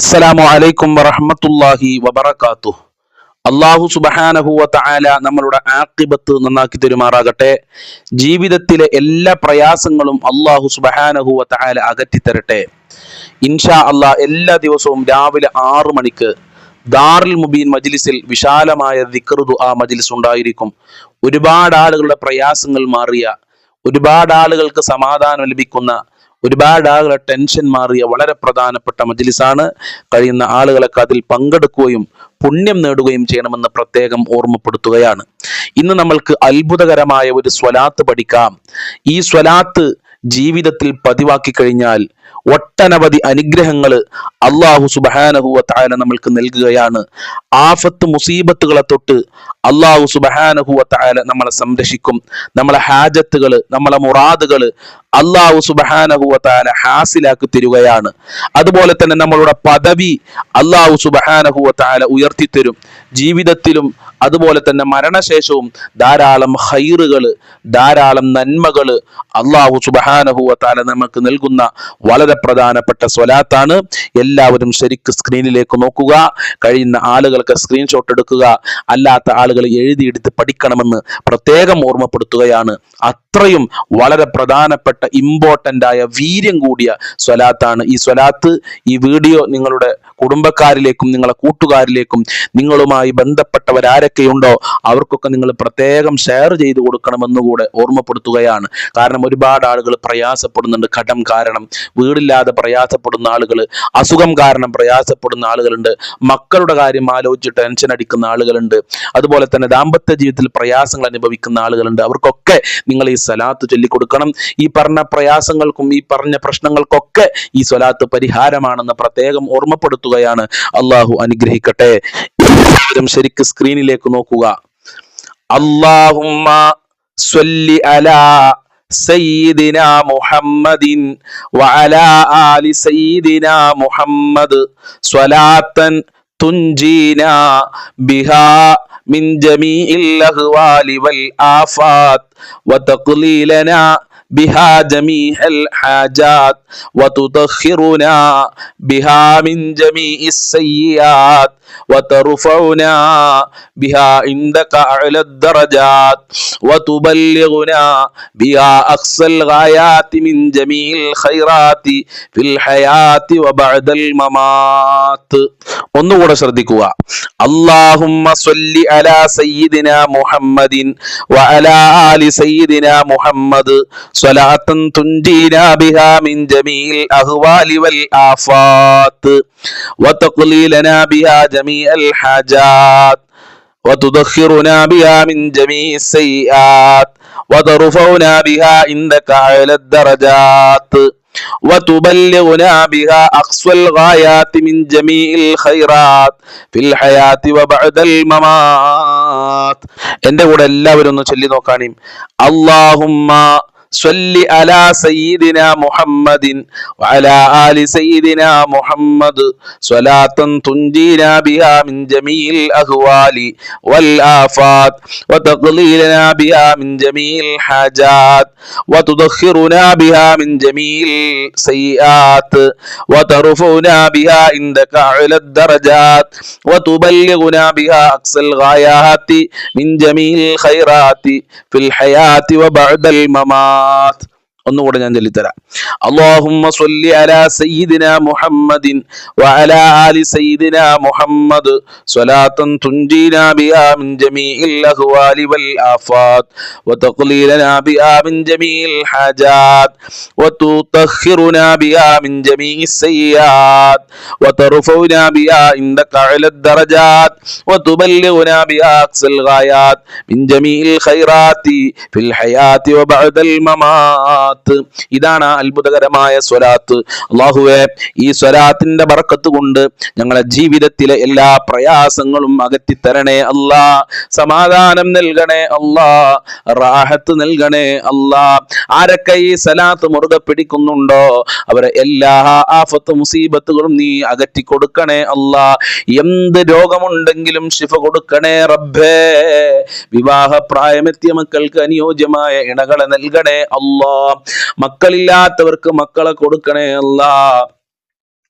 അസ്സലാമു അലൈക്കും വറഹമത്തല്ലാഹി വബറകാതുഹു. അള്ളാഹു സുബഹാനഹുവ തആല നമ്മളുടെ ആക്കിബത്ത് നന്നാക്കി തരുമാറാകട്ടെ. ജീവിതത്തിലെ എല്ലാ പ്രയാസങ്ങളും അള്ളാഹു സുബഹാനഹുവ തആല അകറ്റിത്തരട്ടെ. ഇൻഷാ അള്ളാഹ് എല്ലാ ദിവസവും രാവിലെ ആറു മണിക്ക് ദാറുൽ മുബീൻ മജ്ലിസിൽ വിശാലമായ ദിക്റുദു ആ മജ്ലിസ് ഉണ്ടായിരിക്കും. ഒരുപാട് ആളുകളുടെ പ്രയാസങ്ങൾ മാറിയ ഒരുപാട് ആളുകൾക്ക് സമാധാനം ലഭിക്കുന്ന ഒരുപാട് ആളുകളെ ടെൻഷൻ മാറിയ വളരെ പ്രധാനപ്പെട്ട മജ്ലിസാണ്. കഴിയുന്ന ആളുകളൊക്കെ അതിൽ പങ്കെടുക്കുകയും പുണ്യം നേടുകയും ചെയ്യണമെന്ന് പ്രത്യേകം ഓർമ്മപ്പെടുത്തുകയാണ്. ഇന്ന് നമ്മൾക്ക് അത്ഭുതകരമായ ഒരു സ്വലാത്ത് പഠിക്കാം. ഈ സ്വലാത്ത് ജീവിതത്തിൽ പതിവാക്കി കഴിഞ്ഞാൽ ഒട്ടനവധി അനുഗ്രഹങ്ങൾ അള്ളാഹു സുബഹാനഹുവ താല നമ്മൾക്ക് നൽകുകയാണ്. ആഫത്ത് മുസീബത്തുകളെ തൊട്ട് അള്ളാഹു സുബഹാനഹുവ താല നമ്മളെ സംരക്ഷിക്കും. നമ്മളെ ഹാജത്തുകൾ നമ്മളെ മുറാദുകൾ അള്ളാഹു സുബഹാനഹുവ താല ഹാസിലാക്കി തരികയാണ്. അതുപോലെ തന്നെ നമ്മളുടെ പദവി അള്ളാഹു സുബഹാനഹുവ താല ഉയർത്തിത്തരും. ജീവിതത്തിലും അതുപോലെ തന്നെ മരണശേഷവും ധാരാളം ഹൈറുകൾ ധാരാളം നന്മകൾ അള്ളാഹു സുബഹാനഹുവ താല നമുക്ക് നൽകുന്ന വളരെ പ്രധാനപ്പെട്ട സ്വലാത്താണ്. എല്ലാവരും ശരിക്ക് സ്ക്രീനിലേക്ക് നോക്കുക. കഴിയുന്ന ആളുകൾക്ക് സ്ക്രീൻഷോട്ട് എടുക്കുക. അല്ലാത്ത ആളുകൾ എഴുതിയെടുത്ത് പഠിക്കണമെന്ന് പ്രത്യേകം ഓർമ്മപ്പെടുത്തുകയാണ്. അത്രയും വളരെ പ്രധാനപ്പെട്ട ഇമ്പോർട്ടന്റ് ആയ വീര്യം കൂടിയ സ്വലാത്താണ് ഈ സ്വലാത്ത്. ഈ വീഡിയോ നിങ്ങളുടെ കുടുംബക്കാരിലേക്കും നിങ്ങളെ കൂട്ടുകാരിലേക്കും നിങ്ങളുമായി ബന്ധപ്പെട്ടവരാരൊക്കെയുണ്ടോ അവർക്കൊക്കെ നിങ്ങൾ പ്രത്യേകം ഷെയർ ചെയ്തു കൊടുക്കണമെന്നുകൂടെ ഓർമ്മപ്പെടുത്തുകയാണ്. കാരണം ഒരുപാട് ആളുകൾ പ്രയാസപ്പെടുന്നുണ്ട്. കടം കാരണം വീടില്ലാതെ പ്രയാസപ്പെടുന്ന ആളുകൾ അസുഖം കാരണം പ്രയാസപ്പെടുന്ന ആളുകളുണ്ട്. മക്കളുടെ കാര്യം ആലോചിച്ച് ടെൻഷൻ അടിക്കുന്ന ആളുകളുണ്ട്. അതുപോലെ തന്നെ ദാമ്പത്യ ജീവിതത്തിൽ പ്രയാസങ്ങൾ അനുഭവിക്കുന്ന ആളുകളുണ്ട്. അവർക്കൊക്കെ നിങ്ങൾ ഈ സ്വലാത്ത് ചൊല്ലിക്കൊടുക്കണം. ഈ പറഞ്ഞ പ്രയാസങ്ങൾക്കും ഈ പറഞ്ഞ പ്രശ്നങ്ങൾക്കൊക്കെ ഈ സ്വലാത്ത് പരിഹാരമാണെന്ന് പ്രത്യേകം ഓർമ്മപ്പെടുത്തുകയാണ് അള്ളാഹു അനുഗ്രഹിക്കട്ടെ എല്ലാവരും ശരിക്ക് സ്ക്രീനിലേക്ക് നോക്കുക അള്ളാഹുമ്മ സ്വല്ലി അലാ سيدنا محمد وعلى آل سيدنا محمد صلاة تنجينا بها من جميع الأهوال والآفات وتقليلنا بها جميع الحاجات وتطهرنا بها من جميع السيئات وترفعنا بها عندك أعلى الدرجات وتبلغنا بها أقصى الغايات من جميع الخيرات في الحياة وبعد الممات ഒന്നുകൂടെ ശ്രദ്ധിക്കുക اللهم صل على سيدنا محمد وعلى آل سيدنا محمد صلاة تنجينا بها من جميع الأهوال والآفات وتقليلنا بها جميع الحاجات وتدخرنا بها من جميع السيئات وترفعنا بها عندك على الدرجات وتبلغنا بها أقصى الغايات من جميع الخيرات في الحياة وبعد الممات എൻ്റെ കൂടെ എല്ലാവരും ഒന്ന് ചൊല്ലി നോക്കാണേ അള്ളാഹുമ്മ صل على سيدنا محمد وعلى آل سيدنا محمد. صلاة تنجينا بها من جميع الأهوال والآفات وتقليلنا بها من جميع الحاجات وتدخرنا بها من جميع السيئات وترفعنا بها عندك أعلى الدرجات وتبلغنا بها أقصى الغايات من جميع الخيرات في الحياة وبعد الممات. What? ഒന്നുകൂടെ ഞാൻ ചൊല്ലിത്തരാം. അള്ളാഹുമ്മ സൊല്ലി അലാ സയ്യിദിന മുഹമ്മദിൻ വഅലാ ആലി സയ്യിദിന മുഹമ്മദ് സ്വലാത്തൻ തുൻജീന ബിഹാ മിൻ ജമീഇൽ അഹ്വാലി വൽ ആഫാത് വതഖ്ലീലന ബിഹാ മിൻ ജമീഇൽ ഹജാത് വതുതഖിറുന ബിഹാ മിൻ ജമീഇ സയ്യാത് വതർഫുന ബിഹാ ഇൻദക അല ദറജാത് വതുബല്ലിഗുന ബിഹാ അക്സൽ ഗായാത് മിൻ ജമീഇൽ ഖൈറാത്തി ഫിൽ ഹയാത്തി വബഅദൽ മമാത് സ്വലാത്ത്. ഇതാണ് അത്ഭുതകരമായ സ്വലാത്ത്. അള്ളാഹുവെ ഈ സ്വലാത്തിന്റെ വറക്കത്ത് കൊണ്ട് ഞങ്ങളെ ജീവിതത്തിലെ എല്ലാ പ്രയാസങ്ങളും അകറ്റി തരണേ അല്ലാ. സമാധാനം നൽകണേ അല്ലാ. റാഹത്ത് നൽകണേ അല്ലാ. ആരൊക്കെ ഈ സലാത്ത് മുറുകെ പിടിക്കുന്നുണ്ടോ? അവരെ എല്ലാ ആഫത്ത് മുസീബത്തുകളും നീ അകറ്റി കൊടുക്കണേ അല്ലാ. എന്ത് രോഗമുണ്ടെങ്കിലും ശിഫ കൊടുക്കണേ റബ്ബേ. വിവാഹ പ്രായമെത്തിയ മക്കൾക്ക് അനുയോജ്യമായ ഇണകളെ നൽകണേ അല്ലാ. മക്കളില്ലാത്തവർക്ക് മക്കളെ കൊടുക്കണേ അല്ലാ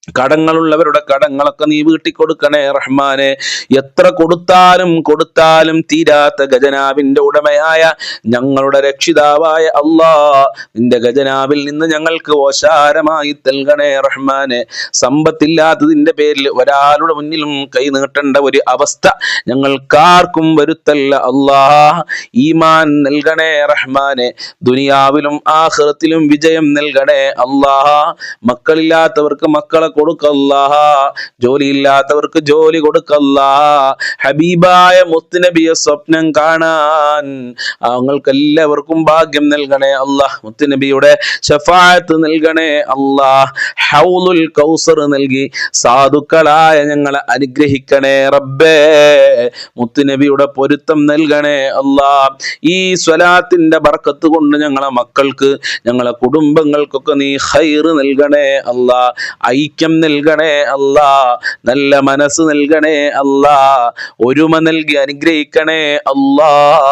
കടങ്ങളുള്ളവരുടെ കടങ്ങളൊക്കെ നീ വീട്ടി കൊടുക്കണേ റഹ്മാനെ. എത്ര കൊടുത്താലും കൊടുത്താലും തീരാത്ത ഖജനാവിന്റെ ഉടമയായ ഞങ്ങളുടെ രക്ഷിതാവായ അള്ളാ നിന്റെ ഖജനാവിൽ നിന്ന് ഞങ്ങൾക്ക് ഓശാരമായി നൽകണേ റഹ്മാനെ. സമ്പത്തില്ലാത്തതിന്റെ പേരിൽ ഒരാളുടെ മുന്നിലും കൈ നീട്ടേണ്ട ഒരു അവസ്ഥ ഞങ്ങൾക്കാർക്കും വരുത്തല്ല അള്ളാ ഈമാൻ നൽകണേ റഹ്മാനെ. ദുനിയാവിലും ആഖിറത്തിലും വിജയം നൽകണേ അള്ളാ മക്കളില്ലാത്തവർക്ക് മക്കളെ കൊടുക്കല്ല. ജോലിയില്ലാത്തവർക്ക് ജോലി കൊടുക്കല്ല. ഹബീബായ മുത്തുനബിയെ സ്വപ്നം കാണാൻ അവങ്ങൾക്ക് എല്ലാവർക്കും ഭാഗ്യം നൽകണേ അല്ലാഹ് മുത്തുനബിയുടെ ഷഫായത്ത് നൽകണേ അല്ലാഹ് ഹൗലുൽ കൗസർ നൽകി സാധുക്കളായ ഞങ്ങളെ അനുഗ്രഹിക്കണേ റബ്ബേ. മുത്തുനബിയുടെ പൊരുത്തം നൽകണേ അല്ലാ. ഈ സ്വലാത്തിന്റെ ബർക്കത്ത് കൊണ്ട് ഞങ്ങളെ മക്കൾക്ക് ഞങ്ങളെ കുടുംബങ്ങൾക്കൊക്കെ നീ ഹൈറ് നൽകണേ അല്ലാ. ഐക്യം നൽകണേ അല്ലാ. നല്ല മനസ്സ് നൽകണേ അല്ലാ. ഒരുമ നൽകി അനുഗ്രഹിക്കണേ അല്ലാ.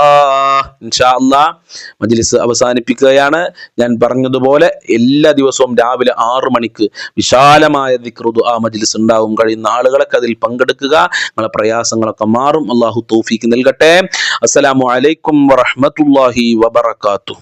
മജ്ലിസ് അവസാനിപ്പിക്കുകയാണ്. ഞാൻ പറഞ്ഞതുപോലെ എല്ലാ ദിവസവും രാവിലെ ആറു മണിക്ക് വിശാലമായ ദിക്റുദു ആ മജ്ലിസ് ഉണ്ടാവും. കഴിയുന്ന ആളുകളൊക്കെ അതിൽ പങ്കെടുക്കുക. നിങ്ങളെ പ്രയാസങ്ങളൊക്കെ മാറും. അള്ളാഹു തൗഫീക്ക് നൽകട്ടെ. അസ്സലാമു അലൈക്കും വറഹ്മത്തുള്ളാഹി വബറകാതുഹു.